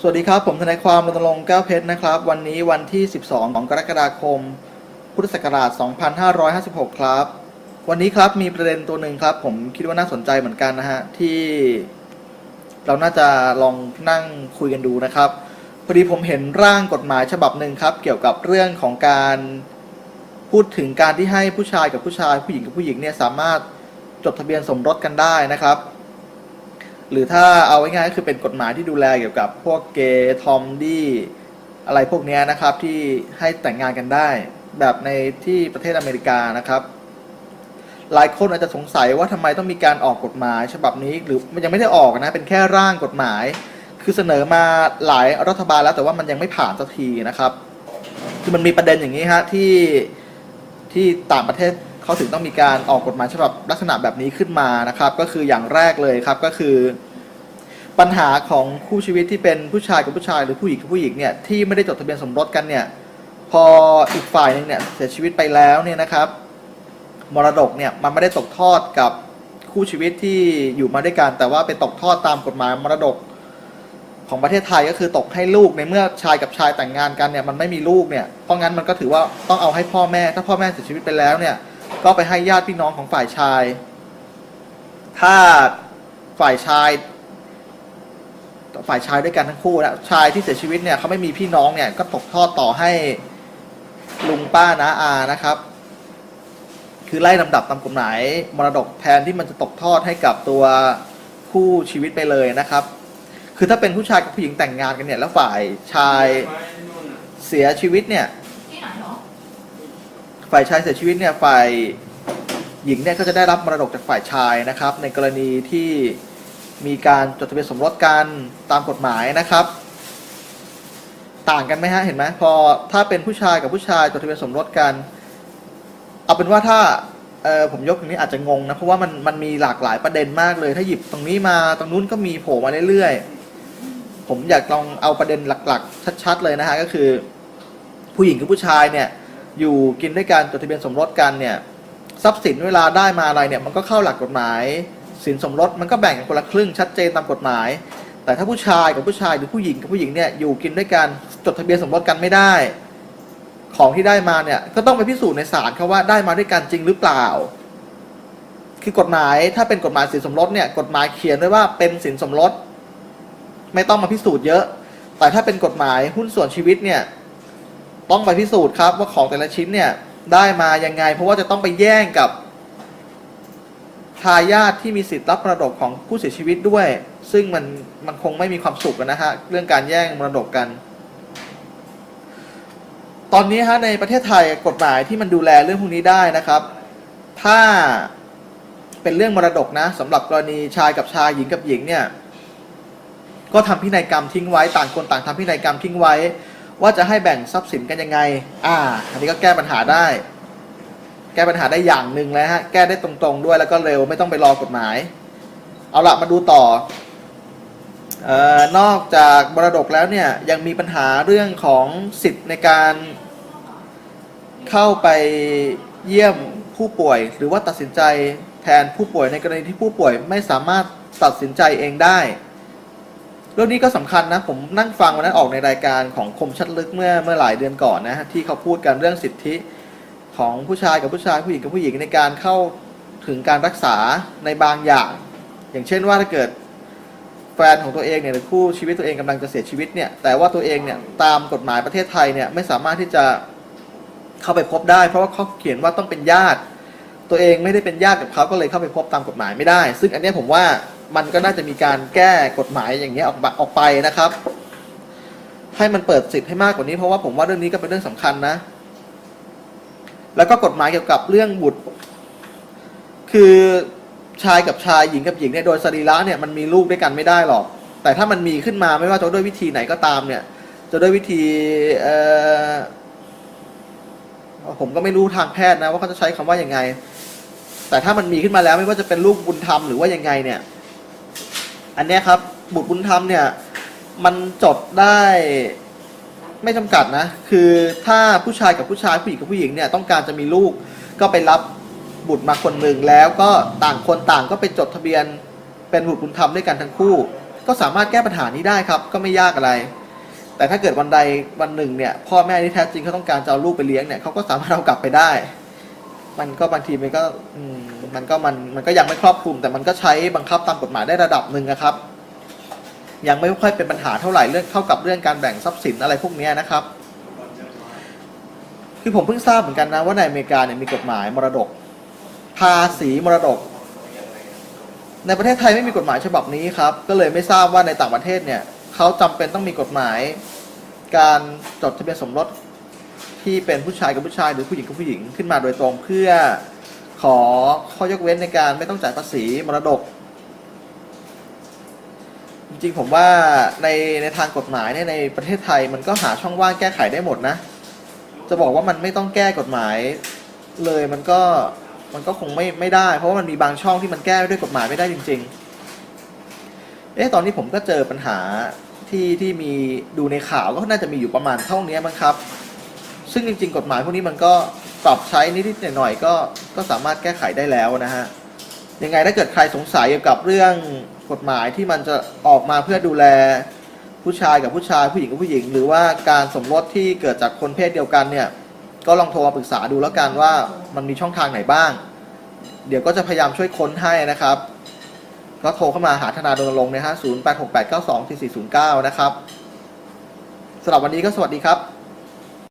สวัสดีครับ ผมทนายความรณรงค์แก้วเพชรนะครับ วันนี้วันที่ 12 ของกรกฎาคม พุทธศักราช 2556 ครับ วันนี้ครับมีประเด็นตัวหนึ่งครับ ผมคิดว่าน่าสนใจเหมือนกันนะฮะ ที่เราน่าจะลองนั่งคุยกันดูนะครับ พอดีผมเห็นร่างกฎหมายฉบับหนึ่งครับ เกี่ยวกับเรื่องของการพูดถึงการที่ให้ผู้ชายกับผู้ชายผู้หญิงกับผู้หญิงเนี่ยสามารถจดทะเบียนสมรสกันได้นะครับ หรือถ้าเอาง่ายๆก็คือเป็นกฎหมายที่ดูแลเกี่ยวกับพวกเกย์ทอมดี้อะไรพวกนี้นะครับที่ให้แต่งงานกันได้ แบบในที่ประเทศอเมริกานะครับ หลายคนอาจจะสงสัยว่าทำไมต้องมีการออกกฎหมายฉบับนี้ หรือมันยังไม่ได้ออกนะเป็นแค่ร่างกฎหมาย คือเสนอมาหลายรัฐบาลแล้วแต่ว่ามันยังไม่ผ่านสักทีนะครับ คือมันมีประเด็นอย่างนี้ฮะที่ที่ต่างประเทศเขาถึงต้องมีการออกกฎหมายฉบับลักษณะแบบนี้ขึ้นมานะครับ ก็คืออย่างแรกเลยครับก็คือ ปัญหาของคู่ชีวิตที่เป็นผู้ชายกับผู้ชายหรือผู้หญิงกับผู้หญิงเนี่ยที่ไม่ได้จดทะเบียนสมรสกันเนี่ยพออีกฝ่ายหนึงเนี่ยเสียชีวิตไปแล้วเนี่ยนะครับ มรดกเนี่ยมันไม่ได้ตกทอดกับคู่ชีวิตที่อยู่มาด้วยกันแต่ว่าไปตกทอดตามกฎหมายมรดกของประเทศไทยก็คือตกให้ลูกในเมื่อชายกับชายแต่งงานกันเนี่ยมันไม่มีลูกเนี่ยเพราะงั้นมันก็ถือว่าต้องเอาให้พ่อแม่ ถ้าพ่อแม่เสียชีวิตไปแล้วเนี่ยก็ไปให้ญาติพี่น้องของฝ่ายชาย ถ้าฝ่ายชาย ฝ่ายชายด้วยกันทั้งคู่นะชายที่เสียชีวิตเนี่ยเขาไม่มีพี่น้องเนี่ยก็ตกทอดต่อให้ลุงป้าน้าอานะครับ คือไล่ลำดับตามกฎหมายมรดกแทนที่มันจะตกทอดให้กับตัวคู่ชีวิตไปเลยนะครับ คือถ้าเป็นผู้ชายกับผู้หญิงแต่งงานกันเนี่ย แล้วฝ่ายชายเสียชีวิตเนี่ย ที่ไหนหรอฝ่ายชายเสียชีวิตเนี่ยฝ่ายหญิงเนี่ยก็จะได้รับมรดกจากฝ่ายชายนะครับ ในกรณีที่ มีการจดทะเบียนสมรสกันตามกฎหมายนะครับ ต่างกันไหมฮะเห็นไหมพอถ้าเป็นผู้ชายกับผู้ชายจดทะเบียนสมรสกันเอาเป็นว่าถ้าเออผมยกตรงนี้อาจจะงงนะเพราะว่ามันมันมีหลากหลายประเด็นมากเลย ถ้าหยิบตรงนี้มาตรงนู้นก็มีโผล่มาเรื่อยๆผมอยากลองเอาประเด็นหลักๆ ชัด ๆ เลยนะฮะก็คือ ผู้หญิงกับผู้ชายเนี่ยอยู่กินด้วยกันจดทะเบียนสมรสกันเนี่ยทรัพย์สินเวลาได้มาอะไรเนี่ยมันก็เข้าหลักกฎหมาย สินสมรสมันก็แบ่งกันคนละครึ่งชัดเจนตามกฎหมาย แต่ถ้าผู้ชายกับผู้ชายหรือผู้หญิงกับผู้หญิงเนี่ยอยู่กินด้วยกันจดทะเบียนสมรสกันไม่ได้ ของที่ได้มาเนี่ยก็ต้องไปพิสูจน์ในศาลเขาว่าได้มาด้วยกันจริงหรือเปล่า คือกฎหมายถ้าเป็นกฎหมายสินสมรสเนี่ยกฎหมายเขียนไว้ว่าเป็นสินสมรส ไม่ต้องมาพิสูจน์เยอะ แต่ถ้าเป็นกฎหมายหุ้นส่วนชีวิตเนี่ยต้องไปพิสูจน์ครับว่าของแต่ละชิ้นเนี่ยได้มายังไง เพราะว่าจะต้องไปแย่งกับ ทายาทที่มีสิทธิ์รับมรดกของผู้เสียชีวิตด้วย ซึ่งมันมันคงไม่มีความสุขนะฮะเรื่องการแย่งมรดกกัน ตอนนี้ฮะในประเทศไทยกฎหมายที่มันดูแลเรื่องพวกนี้ได้นะครับ ถ้าเป็นเรื่องมรดกนะสำหรับกรณีชายกับชายหญิงกับหญิงเนี่ยก็ทำพินัยกรรมทิ้งไว้ต่างคนต่างทำพินัยกรรมทิ้งไว้ ว่าจะให้แบ่งทรัพย์สินกันยังไง อ่า อันนี้ก็แก้ปัญหาได้ ก้ปัญหาได้อย่างหนึ่งแล้วฮะแก้ได้ตรงๆด้วยแล้วก็เร็วไม่ต้องไปรอกฎหมาย เอาละมาดูต่อออนอกจากมรดกแล้วเนี่ยยังมีปัญหาเรื่องของสิทธิ์ในการเข้าไปเยี่ยมผู้ป่วย หรือว่าตัดสินใจแทนผู้ป่วยในกรณีที่ผู้ป่วยไม่สามารถตัดสินใจเองได้ เรื่องนี้ก็สำคัญนะ ผมนั่งฟังวันนั้นออกในรายการของคมชัดลึกเมื่อเมื่อหลายเดือนก่อนนะฮะที่เขาพูดกันเรื่องสิทธิ ของผู้ชายกับผู้ชายผู้หญิงกับผู้หญิงในการเข้าถึงการรักษาในบางอย่าง อย่างเช่นว่าถ้าเกิดแฟนของตัวเองเนี่ยหรือคู่ชีวิตตัวเองกำลังจะเสียชีวิตเนี่ยแต่ว่าตัวเองเนี่ยตามกฎหมายประเทศไทยเนี่ยไม่สามารถที่จะเข้าไปพบได้ เพราะว่าเขาเขียนว่าต้องเป็นญาติ ตัวเองไม่ได้เป็นญาติกับเขาก็เลยเข้าไปพบตามกฎหมายไม่ได้ ซึ่งอันนี้ผมว่ามันก็น่าจะมีการแก้กฎหมายอย่างเงี้ยออกออกไปนะครับ ให้มันเปิดสิทธิ์ให้มากกว่านี้เพราะว่าผมว่าเรื่องนี้ก็เป็นเรื่องสำคัญนะ แล้วก็กฎหมายเกี่ยวกับเรื่องบุตร คือชายกับชายหญิงกับหญิงเนี่ยโดยสรีระเนี่ยมันมีลูกด้วยกันไม่ได้หรอก แต่ถ้ามันมีขึ้นมาไม่ว่าจะด้วยวิธีไหนก็ตามเนี่ย จะด้วยวิธีเอ่อผมก็ไม่รู้ทางแพทย์นะว่าเขาจะใช้คำว่ายังไง แต่ถ้ามันมีขึ้นมาแล้วไม่ว่าจะเป็นลูกบุญธรรมหรือว่ายังไงเนี่ย อันนี้ครับบุตรบุญธรรมเนี่ย มันจดได้ ไม่จำกัดนะ คือถ้าผู้ชายกับผู้ชายผู้หญิงกับผู้หญิงเนี่ยต้องการจะมีลูกก็ไปรับบุตรมาคนหนึ่งแล้วก็ต่างคนต่างก็ไปจดทะเบียนเป็นบุตรบุญธรรมด้วยกันทั้งคู่ ก็สามารถแก้ปัญหานี้ได้ครับ ก็ไม่ยากอะไร แต่ถ้าเกิดวันใดวันหนึ่งเนี่ยพ่อแม่ที่แท้จริงเขาต้องการจะเอาลูกไปเลี้ยงเนี่ยเขาก็สามารถเอากลับไปได้ มันก็บางทีมันก็อืมมันก็มันมันก็ยังไม่ครอบคลุม แต่มันก็ใช้บังคับตามกฎหมายได้ระดับหนึ่งนะครับ ยังไม่ค่อยเป็นปัญหาเท่าไหร่เรื่องเท่ากับเรื่องการแบ่งทรัพย์สินอะไรพวกนี้นะครับ คือผมเพิ่งทราบเหมือนกันนะว่าในอเมริกาเนี่ยมีกฎหมายมรดก ภาษีมรดก ในประเทศไทยไม่มีกฎหมายฉบับนี้ครับ ก็เลยไม่ทราบว่าในต่างประเทศเนี่ยเขาจำเป็นต้องมีกฎหมาย การจดทะเบียนสมรสที่เป็นผู้ชายกับผู้ชายหรือผู้หญิงกับผู้หญิงขึ้นมาโดยตรงเพื่อขอข้อยกเว้นในการไม่ต้องจ่ายภาษีมรดก จริงผมว่าในในทางกฎหมายเนี่ยในประเทศไทยมันก็หาช่องว่างแก้ไขได้หมดนะ จะบอกว่ามันไม่ต้องแก้กฎหมาย เลยมันก็มันก็คงไม่ไม่ได้ เพราะว่ามันมีบางช่องที่มันแก้ด้วยกฎหมายไม่ได้จริง ๆ เอ๊ะตอนนี้ผมก็เจอปัญหาที่ที่มีดูในข่าวก็น่าจะมีอยู่ประมาณเท่านี้มั้งครับ ซึ่งจริง ๆ กฎหมายพวกนี้มันก็ปรับใช้นิดๆหน่อยๆก็ก็สามารถแก้ไขได้แล้วนะฮะ ยังไงถ้าเกิดใครสงสัยเกี่ยวกับเรื่องกฎหมายที่มันจะออกมาเพื่อดูแลผู้ชายกับผู้ชายผู้หญิงกับผู้หญิง หรือว่าการสมรสที่เกิดจากคนเพศเดียวกันเนี่ยก็ลองโทรมาปรึกษาดูแล้วกันว่ามันมีช่องทางไหนบ้าง เดี๋ยวก็จะพยายามช่วยค้นให้นะครับ ก็โทรเข้ามาหาธนาดลรงค์นะฮะ0 8 6 8 9 2 4 4 0 9นะครับสำหรับวันนี้ก็สวัสดีครับ